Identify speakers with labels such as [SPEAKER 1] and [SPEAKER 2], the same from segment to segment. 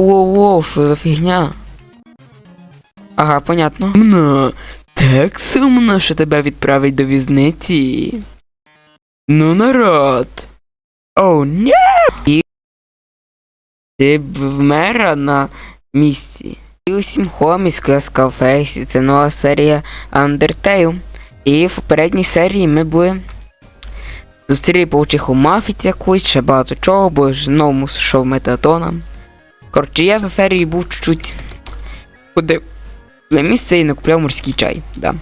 [SPEAKER 1] Воу-воу, що за фігня? Ага, понятно. Ну, так сумно, що тебе відправить до візниці. Ну, народ. Оу, ні! І ти б вмера на місці. І усім хоміську, я Скалфейсі, це нова серія Undertale. І в попередній серії ми були зустріли паучиху мафіт якусь, ще багато чого, бо ж знову мусив метатона. Коротше, я за серією був чуть-чуть ходив на місце і не купляв морський чай, да.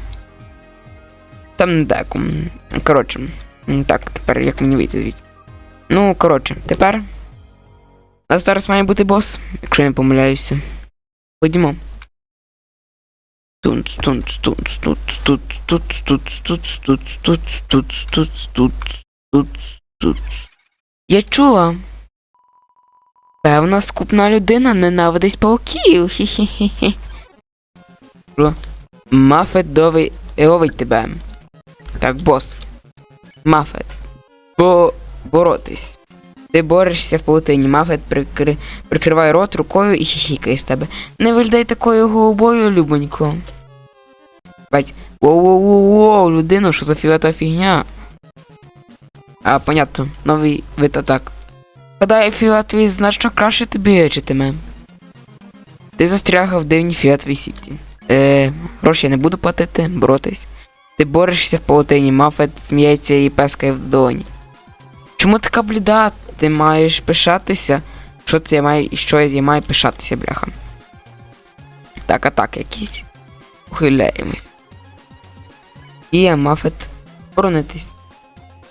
[SPEAKER 1] Там недалеко. Коротше, так, тепер як мені вийти звідси. Ну, коротше, тепер. Нас зараз має бути бос, якщо я не помиляюся. Ходімо. Тунц, тунц, тунц, тунц, тунц, тунц, тунц, тунц, тунц, тунц, тунц, тунц, тунц, тунц, тунц. Я чула. Певна скупна людина ненавидить пауків. Хі-хі-хі. Мафет довий ловить тебе. Так, бос. Мафет. Бо боротись. Ти борешся в паутині. Мафет прикри... прикриває рот рукою і хіхікає з тебе. Не виглядай такою голубою, любонько. Бать. Воу-воу-воу, людино, що за фіолетова фігня. А, понятно, новий вид атак. Гадаю, фіолетовий значно краще тобі лечитиме. Ти застрягав в дивній фіолетовій сіті. Е, гроші я не буду платити, боротись. Ти борешся в паутині, мафет сміється і пескає в долоні. Чому така бліда? Ти маєш пишатися? Що це я маю, що я маю пишатися, бляха? Так, атак якісь. Ухиляємось. І я мафет боронитись.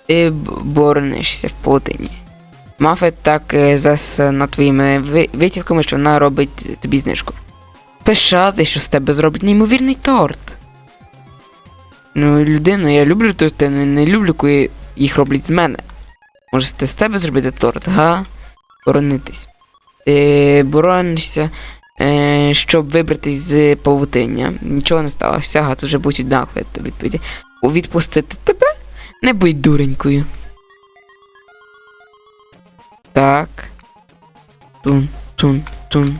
[SPEAKER 1] Ти боронишся в паутині. Мафет так е, над твоїми ви- витівками, що вона робить тобі знижку. Пишати, що з тебе зробить неймовірний торт. Ну, людину, я люблю торти, але не люблю, коли їх роблять з мене. Може, ти з тебе зробити торт, га? Боронитись. Ти боронишся, е, щоб вибратись з павутиння. Нічого не сталося, га, тут вже будуть однакові відповіді. Відпустити тебе? Не будь дуренькою. Так. Тун, тун, тун.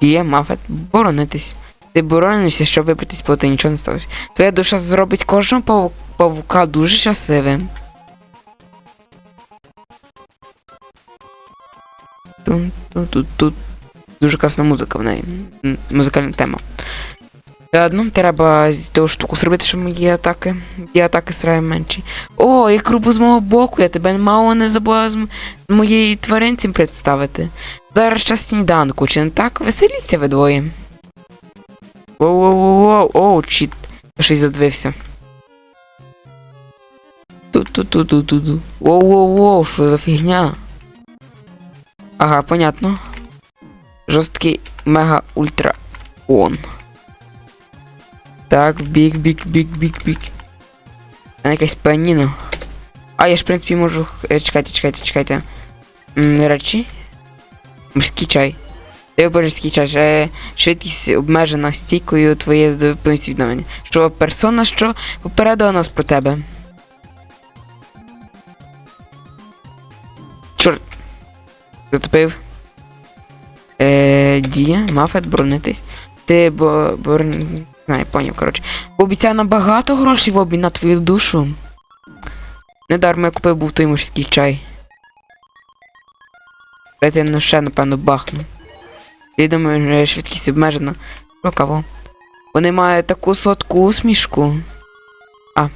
[SPEAKER 1] Є мафет. Боронитись. Ти боронишся, щоб вибратись поти, нічого не сталося. Твоя душа зробить кожного паву- павука дуже щасливим. Тун, тун, тут, тут. Дуже класна музика в неї. Музикальна тема. Ладно, треба з того штуку зробити, щоб мої атаки. Мої атаки стали менші. О, як грубо з мого боку, я тебе мало не забула з моєї тваринці представити. Зараз час сніданку, чи не так? Веселіться ви двоє. Воу-воу-воу, оу, чіт. Щось задивився. Ту-ту-ту-ту-ту-ту. Воу-воу-воу, що за фігня? Ага, понятно. Жорсткий мега ультра он. Так, бік, бік, бік, бік, бік. А якась паніно. А, я ж, в принципі, можу. е, Чекайте, чекайте, чекайте. Речі. Морський чай. Ти морський чай. Е, швидкість обмежена стійкою твоє здобуваність відновлення. Що персона, що попередила нас про тебе. Чорт. Затопив. Е, дія, мафет, боронитись. Ти бо, бор... Знаю, поняв, коротше. Обіцяв нам грошей в обмін на твою душу. Недармо я купив був той морський чай. Дайте ну ще, напевно, бахну. Я думаю, швидкість обмежена. Про кого? Вони мають таку сотку усмішку. А.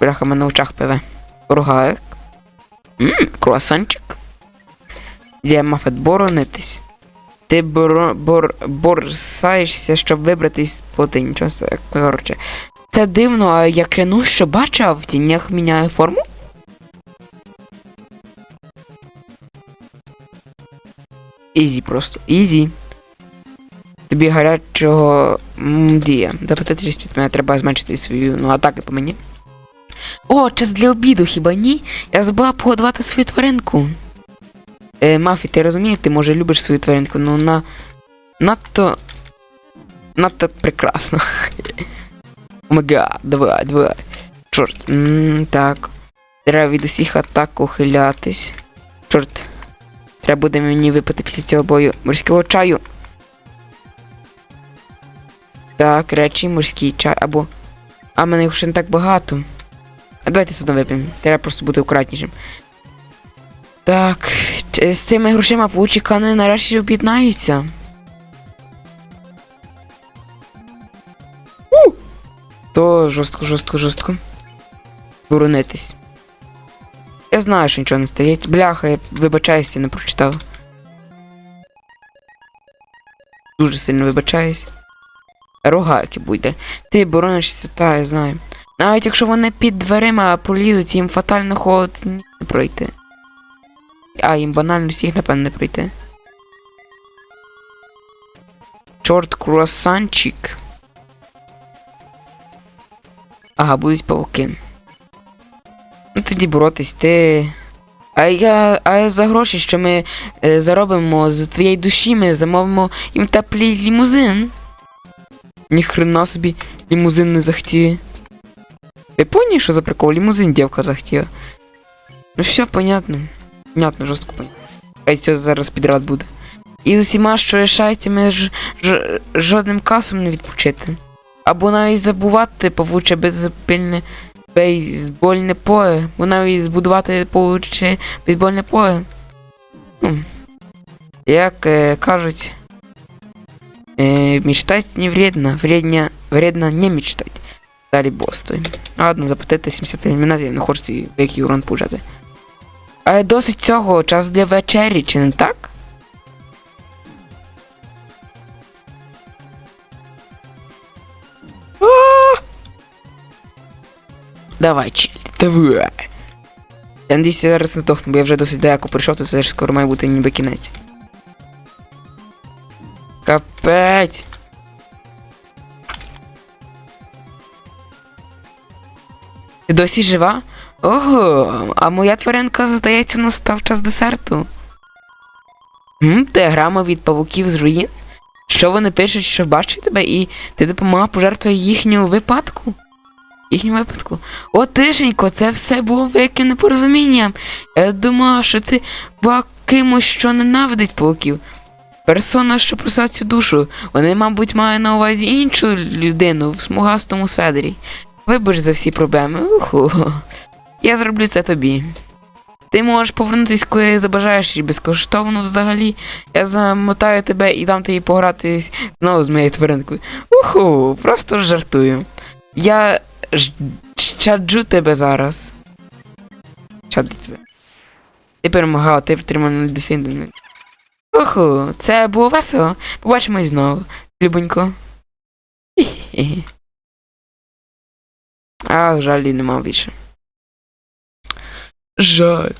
[SPEAKER 1] Бляха, мене в очах пиве. Ругаєк. Ммм, круасанчик. Є мафет боронитись. Ти боро, бор, борсаєшся, щоб вибратись з собі, коротше. Це дивно, а я клянусь, що бачив, в тінях міняє форму? Ізі просто, ізі. Тобі гарячого дія. Запитати від мене треба зменшити свою ну, атаки по мені. О, час для обіду, хіба ні? Я забула погодувати свою тваринку. Е, Мафі, ти розумієш, ти може любиш свою тваринку, ну вона надто. надто прекрасно. Омега, давай, давай. Чорт. Так. Треба від усіх атак ухилятись. Чорт. Треба буде мені випити після цього бою морського чаю. Так, речі, морський чай або. А мене їх ще не так багато. А давайте сюди вип'ємо. Треба просто бути акуратнішим. Так, з цими грошима получикани нарешті об'єднаються. То жорстко, жорстко, жорстко. Боронитись. Я знаю, що нічого не стоїть. Бляха, я вибачаюся, не прочитав. Дуже сильно вибачаюсь. Рогайки буде. Ти боронишся, та я знаю. Навіть якщо вони під дверима пролізуть, їм фатально холод не пройти. А, їм банально всіх, напевно, не пройти. Чорт круасанчик. Ага, будуть павуки. Ну тоді боротись, ти. А я. А я за гроші, що ми е, заробимо з твоєї душі, ми замовимо їм теплий лімузин. Ніхрена собі лімузин не захотіє. Ти поняв, що за прикол? Лімузин дівка захотіла. Ну все, понятно. Понятно, жорстко понятно. Хай це зараз підряд буде. І з усіма, що лишається, ми ж, ж жодним касом не відпочити. Або навіть забувати павуче безпильне бейсбольне поле. Бо навіть збудувати павуче бейсбольне поле. Ну, як е, кажуть, е, мечтать не вредно, вредня, вредно не мечтать. Далі бос той. Ладно, заплатити 75 минут, я не хочу свій великий урон пужати. А досить цього, час для вечері, чи не так? Давай, челі, давай. Я надіюсь, зараз не здохну, бо я вже досить далеко прийшов, то це ж скоро має бути ніби кінець. Капець. Ти досі жива? Ого, а моя тваринка, здається, настав час десерту. М, Диаграма від павуків з руїн? Що вони пишуть, що бачать тебе, і ти допомагав пожертвувати їхньому випадку? Їхньому випадку. О, тишенько, це все було великим непорозумінням. Я думала, що ти була кимось, що ненавидить павуків. Персона, що просила цю душу. Вони, мабуть, має на увазі іншу людину в смугастому сведері. Вибач за всі проблеми. Уху. Я зроблю це тобі. Ти можеш повернутися, коли забажаєш, і безкоштовно взагалі. Я замотаю тебе і дам тобі погратись знову з моєю тваринкою. Уху, просто жартую. Я чаджу тебе зараз. Чаджу тебе. Ти перемагав, ти втримав на десятину. Уху, це було весело. Побачимось знову. Любонько. Хі-хі-хі. Ах, жаль, нема більше. Жаль.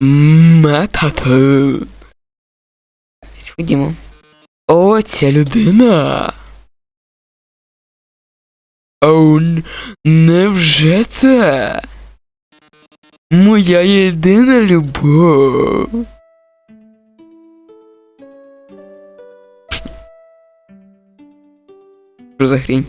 [SPEAKER 1] Метати. Ходімо. О, ця людина. Оу, невже це? Моя єдина любов. Що за хрінь?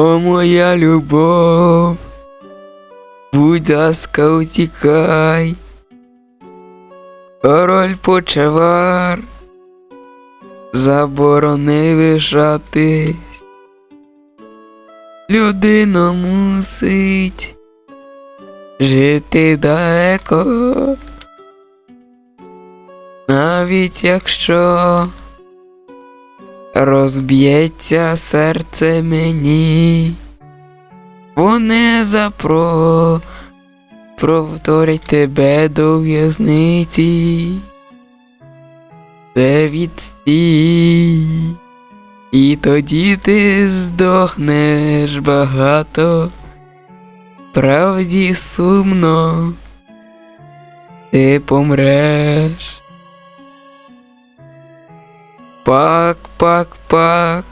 [SPEAKER 1] О, моя любов, будь ласка, утікай. Король почевар заборонив вишатись. Людина мусить жити далеко, навіть якщо розб'ється серце мені, вони запро повторять тебе до в'язниці, це відстій, і тоді ти здохнеш багато, правді сумно, ти помреш. Пак, пак, пак.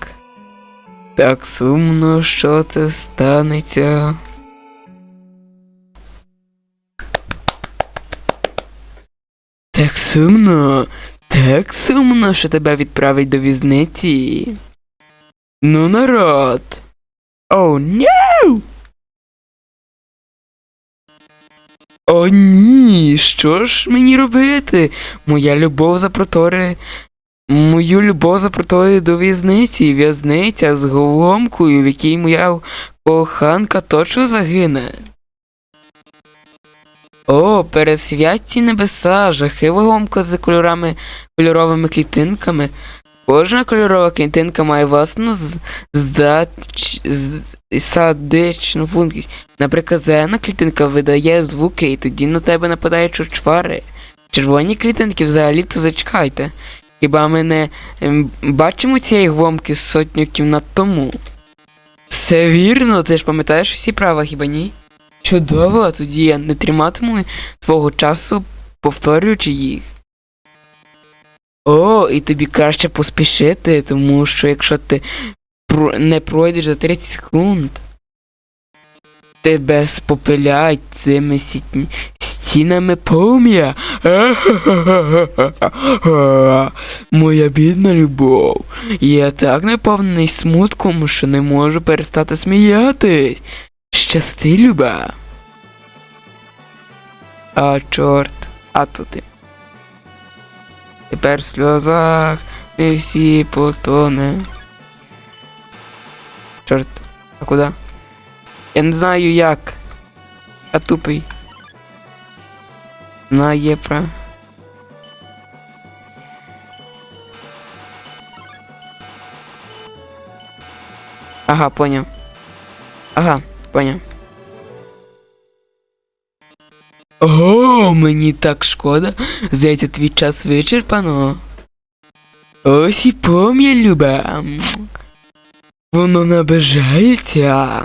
[SPEAKER 1] Так сумно, що це станеться. Так сумно, так сумно, що тебе відправить до в'язниці. Ну, народ. Оу, ні! О, ні, що ж мені робити? Моя любов запротори. Мою любов запротори до в'язниці. В'язниця з голомкою, в якій моя коханка точно загине. О, пересвятці небеса, жахива гомка з кольорами, кольоровими клітинками. Кожна кольорова клітинка має власну здач, садичну функцію. Наприклад, зелена клітинка видає звуки, і тоді на тебе нападають чучвари. Червоні клітинки взагалі то зачекайте. Хіба ми не ем, бачимо цієї гломки сотню кімнат тому? Все вірно, ти ж пам'ятаєш усі права, хіба ні? Чудово, тоді я не триматиму твого часу, повторюючи їх. О, і тобі краще поспішити, тому що якщо ти не пройдеш за 30 секунд, тебе спопилять цими сітні- стінами полум'я. Моя бідна любов. Я так наповнений смутком, що не можу перестати сміятись. Щасти, люба. А, чорт, а то ти. Тепер в сльозах ми всі потоне. Чорт, а куди? Я не знаю як. А тупий. Знає про. Ага, поняв. Ага, поняв. О, мені так шкода. Здається, твій час вичерпано. Ось і пом'я, люба. Воно набажається.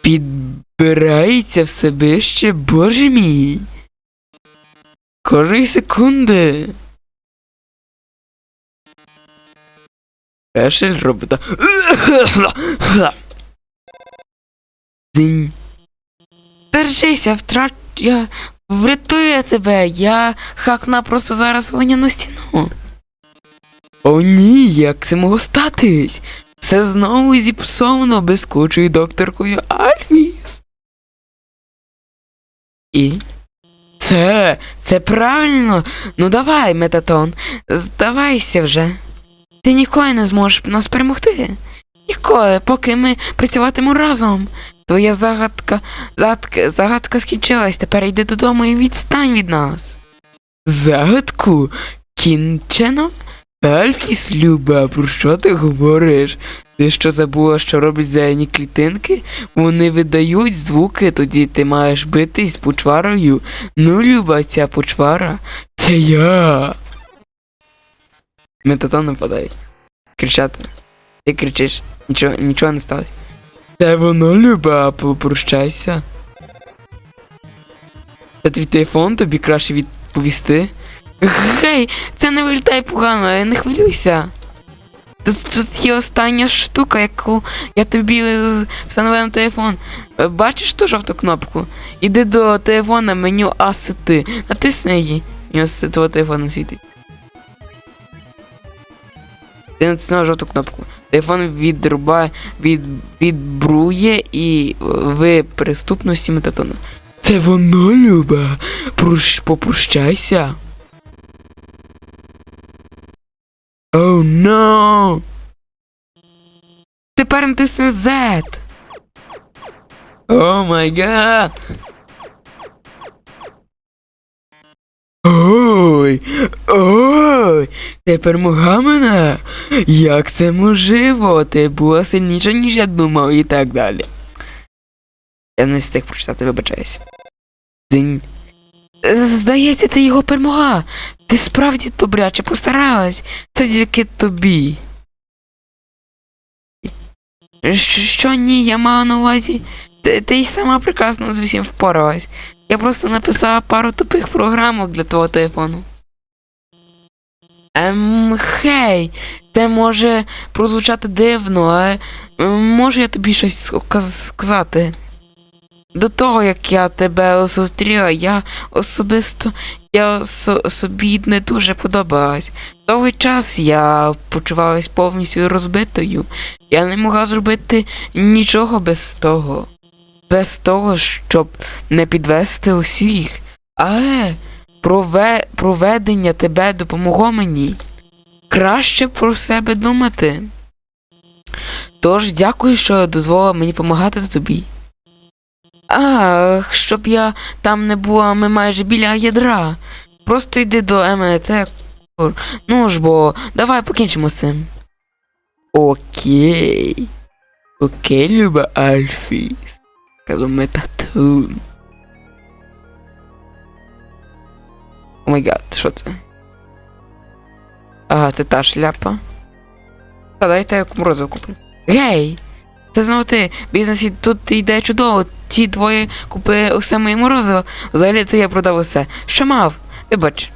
[SPEAKER 1] Підбирається все вище, боже мій. Кожної секунди. Кашель робота. Дзинь. Держися, втрач... Я врятую тебе. Я хакна просто зараз виняну стіну. О ні, як це могло статись? Все знову зіпсовано безкучою докторкою Альвіс. І? Це, це правильно. Ну давай, метатон, здавайся вже. Ти ніколи не зможеш нас перемогти. Ніколи, поки ми працюватимемо разом. Твоя загадка, загадка, загадка скінчилась, тепер йди додому і відстань від нас. Загадку? Кінчено? Альфіс, Люба, про що ти говориш? Ти що забула, що роблять зелені клітинки? Вони видають звуки, тоді ти маєш битись почварою. Ну, Люба, ця почвара, це я. Метатон нападає. Кричати. Ти кричиш. Нічого, нічого не сталося. Це воно, Люба, попрощайся. Це твій телефон, тобі краще відповісти. Гей, це не виглядає погано, не хвилюйся. Тут, тут є остання штука, яку я тобі встановив на телефон. Е, Бачиш ту жовту кнопку? Іди до телефона, меню Асети. Натисни її. І ось твого телефону світить. Ти натиснув жовту кнопку. Телефон відрубає, від, відбрує і ви приступності метатону. Це воно, Люба. Прощ, попрощайся. Oh, no. Тепер Z. О май гад. Ой, ой, ти перемогла мене. Як це можливо? Ти була сильніша, ніж я думав, і так далі. Я не встиг прочитати, вибачаюсь. День. Е, Здається, ти його перемогла. Ти справді добряче постаралась. Це тільки тобі. Що, ні, я мала на увазі. Ти, ти й сама прекрасно з усім впоралась. Я просто написала пару тупих програмок для твого телефону. Ем, хей, це може прозвучати дивно, але можу я тобі щось сказ- сказати. До того, як я тебе зустріла, я особисто я со- собі не дуже подобалась. Довгий час я почувалась повністю розбитою. Я не могла зробити нічого без того. Без того, щоб не підвести усіх. Але прове... проведення тебе допомогло мені. Краще про себе думати. Тож дякую, що дозволила мені допомагати тобі. Ах, щоб я там не була, ми майже біля ядра. Просто йди до МТ. Ну ж бо, давай покінчимо з цим. Окей. Окей, люба Альфі. Сказав метатун. О май гад, що це? Ага, це та шляпа. Та дайте я морозиво куплю. Гей! Це знову ти, бізнес тут йде чудово. Ті двоє купили усе моє морозиво. Взагалі то я продав усе. Що мав? Вибач.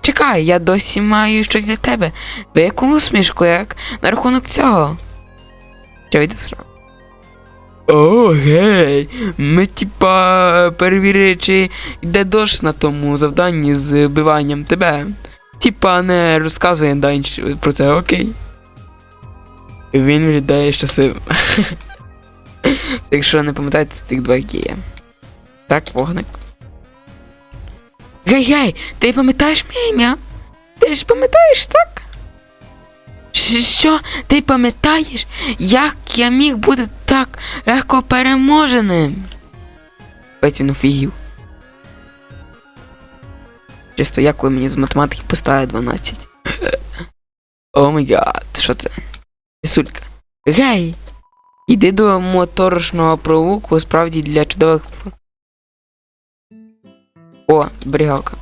[SPEAKER 1] Чекай, я досі маю щось для тебе. Ви яку усмішку, як на рахунок цього. Що йде сразу? О, гей! Ми типа перевірили, чи йде дощ на тому завданні з вбиванням тебе. Типа не розказує дань про це, окей. Він виглядає щасливим. Якщо не пам'ятаєте, тих два які є. Так, вогник. Гей-гей, ти пам'ятаєш моє ім'я? Ти ж пам'ятаєш, так? Що? Ти пам'ятаєш, як я міг бути так легко переможеним? Ось він офігів. Чисто як ви мені з математики поставили 12. О май гад, що це? Пісулька. Гей! Іди до моторошного провулку, справді для чудових. О, зберігалка.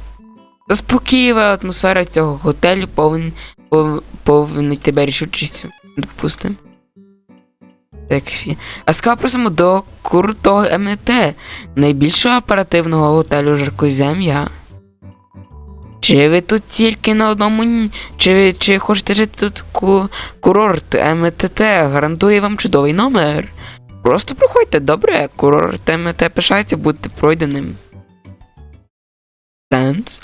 [SPEAKER 1] Заспокійлива атмосфера цього готелю повин, пов, повинить тебе рішучістю. Допустим. Так. А ска просимо до крутого МТ, найбільшого оперативного готелю Жаркозем'я. Чи ви тут тільки на одному чи, ви- чи хочете жити тут ку, курорт МТТ гарантує вам чудовий номер. Просто проходьте, добре, курорт МТ пишається бути пройденим. Сенс?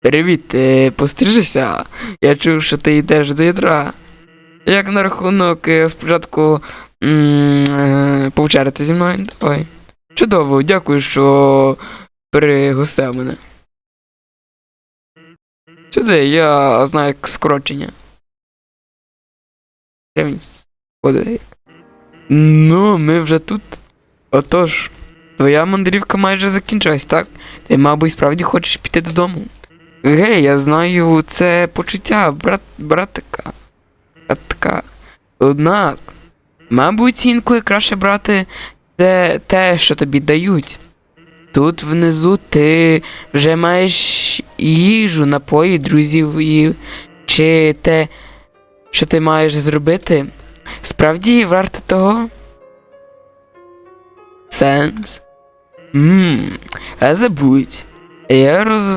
[SPEAKER 1] Привіт, е, пострижися. Я чув, що ти йдеш до ядра. Як на рахунок е, спочатку е, зі мною? Давай. Чудово, дякую, що пригостив мене. Сюди, я знаю як скорочення. Ну, ми вже тут. Отож, твоя мандрівка майже закінчилась, так? Ти, мабуть, справді хочеш піти додому. Гей, я знаю це почуття, брат, братика. Братка. Однак, мабуть, інколи краще брати те, те, що тобі дають. Тут внизу ти вже маєш їжу, напої, друзів і чи те, що ти маєш зробити, справді варто того? Сенс? Ммм, а забудь. Я роз...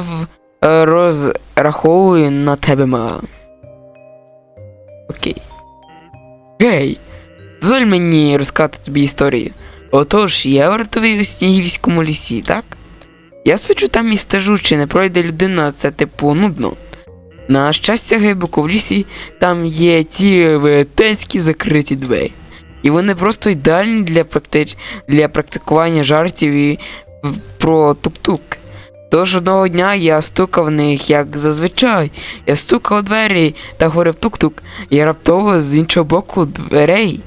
[SPEAKER 1] розраховую на тебе мало. Окей. Гей, дозволь мені розказати тобі історію. Отож, я вартовий у Снігівському лісі, так? Я сиджу там і стежу, чи не пройде людина, це типу нудно. На щастя, глибоко в лісі там є ті велетенські закриті двері. І вони просто ідеальні для, практи... для практикування жартів і про тук-тук. Тож одного дня я стукав в них, як зазвичай. Я стукав у двері та говорив тук-тук. І раптово з іншого боку дверей.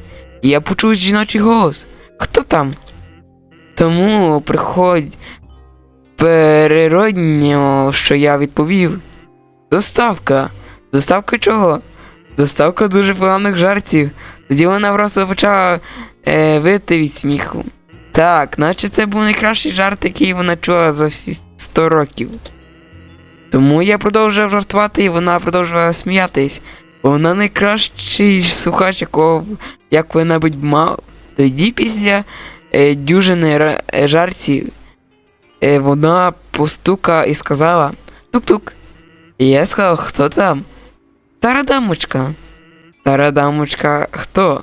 [SPEAKER 1] І Я почув жіночий голос. Хто там? Тому приходь природньо, що я відповів. Доставка. Доставка чого? Доставка дуже поганих жартів. Тоді вона просто почала е, вити від сміху. Так, наче це був найкращий жарт, який вона чула за всі 100 років. Тому я продовжував жартувати, і вона продовжувала сміятись. Бо вона найкращий слухач, якого я коли-небудь мав. Тоді після е, дюжини жартів е, вона постука і сказала Тук-тук. І я сказав, хто там? Стара дамочка. Стара дамочка, хто?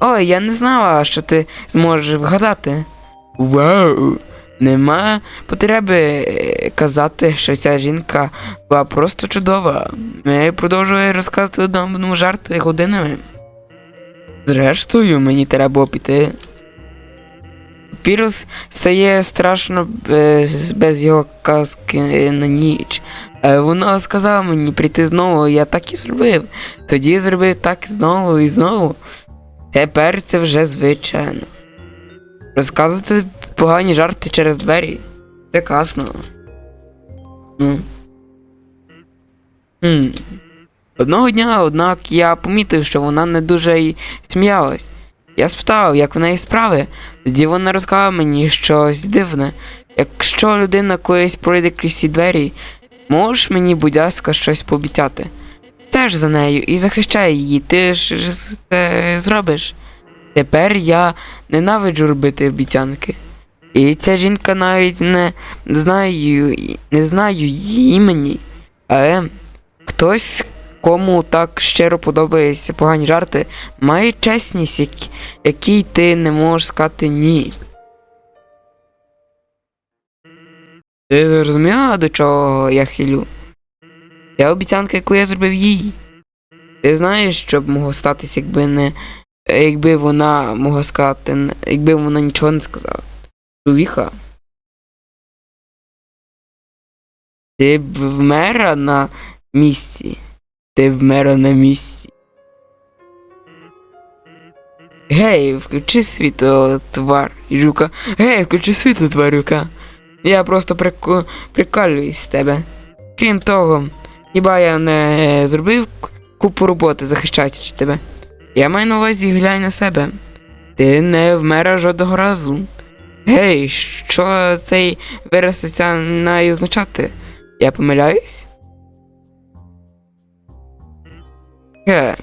[SPEAKER 1] Ой, я не знала, що ти зможеш вгадати. Вау! Нема потреби е, казати, що ця жінка була просто чудова. Я продовжую розказувати одному жарти годинами. Зрештою, мені треба піти. Пірус стає страшно без, без його казки на ніч. Е, Вона сказала мені прийти знову, я так і зробив. Тоді зробив так і знову і знову. Тепер це вже звичайно. Розказувати погані жарти через двері. Це касно. Ну. Хм. Одного дня, однак, я помітив, що вона не дуже й сміялась. Я спитав, як в неї справи. Тоді вона розказала мені щось дивне. Якщо людина колись пройде крізь ці двері, можеш мені, будь ласка, щось пообіцяти? Теж за нею і захищай її, ти ж це зробиш. Тепер я ненавиджу робити обіцянки. І ця жінка навіть не знаю, не знаю її імені. Але хтось, кому так щиро подобаються погані жарти, має чесність, які- якій ти не можеш сказати ні. Ти зрозуміла, до чого я хилю? Це обіцянка, яку я зробив їй. Ти знаєш, що б могло статися, якби не. Якби вона могла сказати, якби вона нічого не сказала. Чоловіка. Ти б вмера на місці. Ти вмера на місці. Гей, включи світло, тварюка. Гей, включи світло, тварюка. Я просто прику... прикалююсь з тебе. Крім того, хіба я не зробив купу роботи, захищаючи тебе? Я маю на увазі глянь на себе. Ти не вмера жодного разу. Гей, що цей вираз ця має означати? Я помиляюсь? Ге.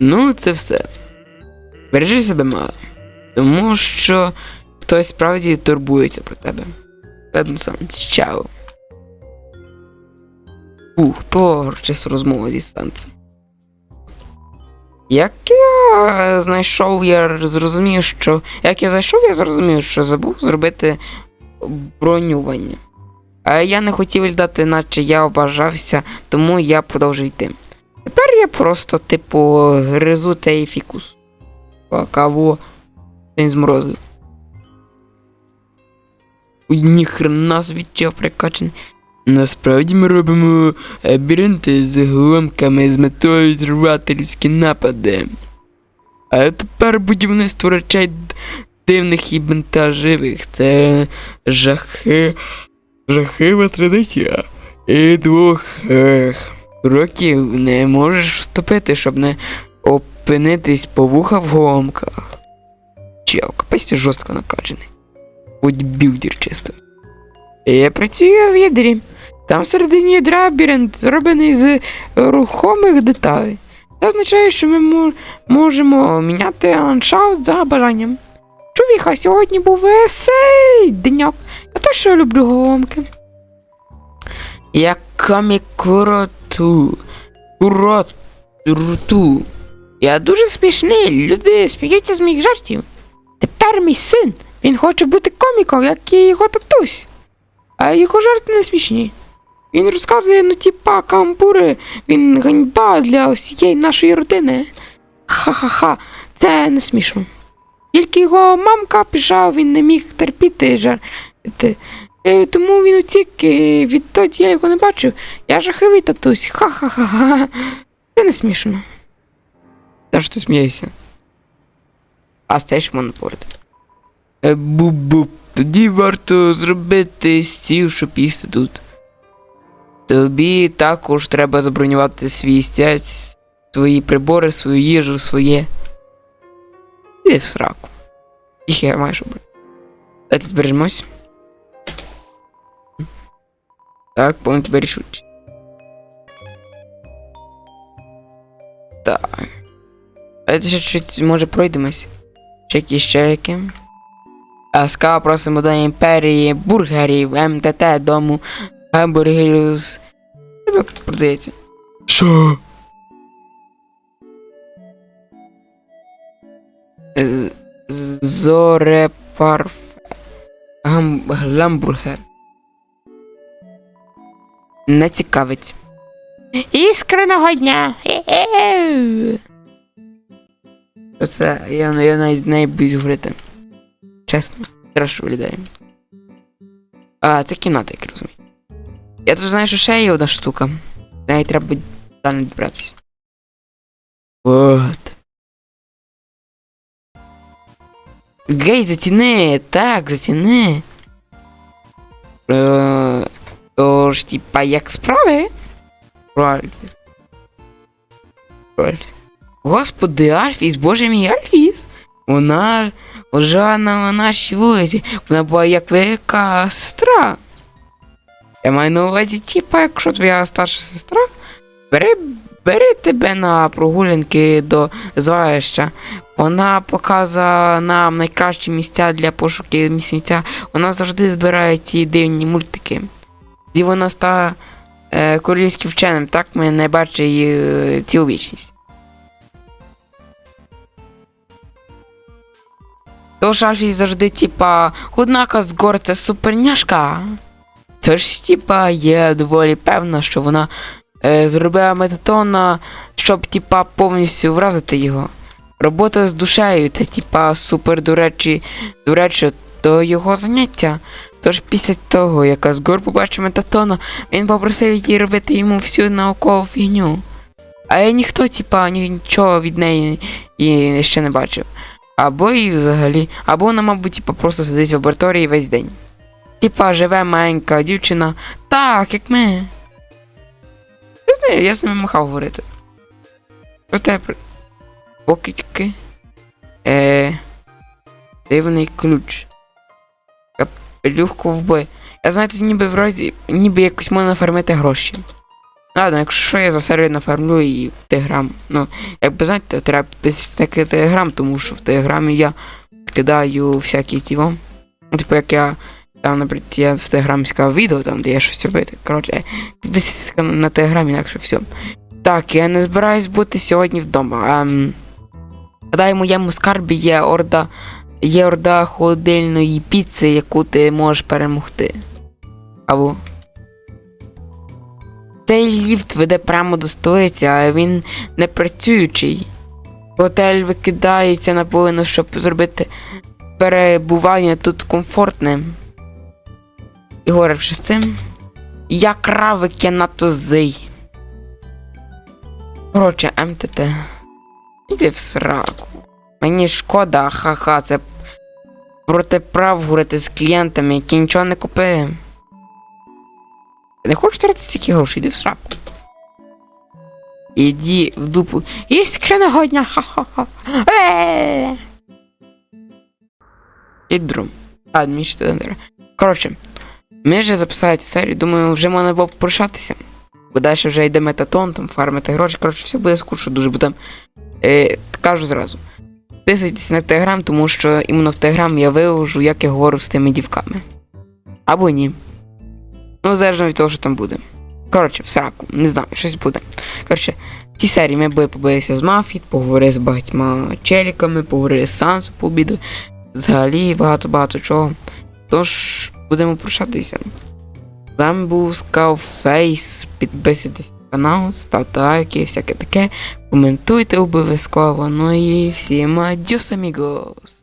[SPEAKER 1] Ну, це все. Бережи себе мало. Тому що хтось справді турбується про тебе. Ладно сам, чао. Ух, то часу розмова зі станцем. Як я знайшов, я зрозумів, що. Як я зайшов, я зрозумів, що забув зробити бронювання. А я не хотів літати, наче я обажався, тому я продовжив йти. Тепер я просто, типу, гризу цей фікус. Кого день зморозив. Ніхрена звідчав прикачаний. Насправді ми робимо лабіринти з гломками з метою зривати людські напади. А тепер будівництво речей дивних і бентаживих. Це жахи. Жахива традиція. І двох ех, років не можеш вступити, щоб не опинитись по вуха в голомках. Чел, капець жорстко накачаний. Будь білдер чисто. Я працюю в ядрі. Там всередині ядра лабіринт зроблений з рухомих деталей. Це означає, що ми можемо міняти ландшафт за бажанням. Чувіха, сьогодні був весей деньок. Я люблю голомки. Я камікуроту. Куроту. Я дуже смішний. Люди сміються з моїх жартів. Тепер мій син. Він хоче бути коміком, як і його татусь. А його жарти не смішні. Він розказує, ну типа кампури, він ганьба для всієї нашої родини. Ха-ха-ха, це не смішно. Тільки його мамка пішла, він не міг терпіти жарти. Е, Тому він утік, і відтоді я його не бачив. Я жахливий татусь. Ха-ха-ха. Це не смішно. Та що ти смієшся? А можна порти. Е, Тоді варто зробити стіл, щоб їсти тут. Тобі також треба забронювати свій стець, свої прибори, свою їжу, своє. Іди в сраку. Їх я майже броню. Давайте збережемось. Так, повинен тебе рішуть. Так. А це ще щось може пройдемось. Чеки, чеки. Ласкаво просимо до імперії бургерів, МТТ, дому, гамбургерів з... Тебе тут продається. Що? Зоре парфе. Гамбургер. Не цікавить. Іскреного дня! Оце я, я навіть не боюсь говорити. Чесно, страшно виглядає. А, це кімната, як розумію. Я тут знаю, що ще є одна штука. До неї треба далі добратися. Вот. Гей, затяни! Так, затяни. Е, Тож, типа, як справи? Про Альфіс. Альфіс. Господи, Альфіс, боже мій Альфіс. Вона жила на нашій вулиці. Вона була як велика сестра. Я маю на увазі, типа, якщо твоя старша сестра, бери, бери тебе на прогулянки до звалища. Вона показує нам найкращі місця для пошуки місця. Вона завжди збирає ці дивні мультики. І вона стала е, королівським вченим, так ми не бачимо її е, цілу вічність. Тож Альфій завжди, типа, однака з гор це суперняшка. Тож, типа, є доволі певна, що вона е, зробила метатона, щоб, типа, повністю вразити його. Робота з душею, це, типа, супер до речі, до речі, до його заняття. Тож після того, як Асгор побачив метатона, він попросив її робити йому всю наукову фігню. Але ніхто, типа, нічого від неї і ще не бачив. Або і взагалі, або вона, мабуть, типа, просто сидить в лабораторії весь день. Типа, живе маленька дівчина, так, як ми. Я знаю, я з ними махав говорити. Проте покидьки. Е. Дивний ключ. Капелюх ковбой. Я знаю, тут ніби вроді, ніби якось можна фармити гроші. Ладно, якщо я за серію нафармлю і в Телеграм. Ну, якби знаєте, треба підписатися на Телеграм, тому що в Телеграмі я кидаю всякі ті. Ну, типу, як я там, наприклад, я в Телеграмі сказав відео, там, де я щось робити. Коротше, підписуйтесь на Телеграмі, інакше все. Так, я не збираюсь бути сьогодні вдома. Ем, гадаю, моєму скарбі є орда. Є орда холодильної піци, яку ти можеш перемогти. Або. Цей ліфт веде прямо до столиці, але він не працюючий. Готель викидається наполовину, щоб зробити перебування тут комфортним. І говоривши з цим, я кравик я надто зий. Коротше, МТТ. Іди в сраку. Мені шкода, ха-ха, це проти прав говорити з клієнтами, які нічого не купили. Не хочеш тратити стільки грошей, іди в сраку. Іди в дупу. Іскреного дня, ха-ха-ха. Е! І. А. Коротше, ми вже записали цю серію, думаю, вже можна було б прощатися. Бо далі вже йде метатон, там фармити гроші. Коротше, все буде скучно дуже, бо там. Е, кажу зразу. Підписуйтесь на Телеграм, тому що іменно в Телеграм я виложу, як я говорю з тими дівками. Або ні. Ну, залежно від того, що там буде. Коротше, в сраку, не знаю, щось буде. Коротше, в цій серії ми побилися з мафії, поговорили з багатьма челіками, поговорили з Сансу по обіду. Взагалі багато-багато чого. Тож, будемо прощатися. З вами був Скауфейс. Підписуйтесь канал, ставте лайки, всяке таке. Коментуйте обов'язково. Ну і всім адьос, амігос.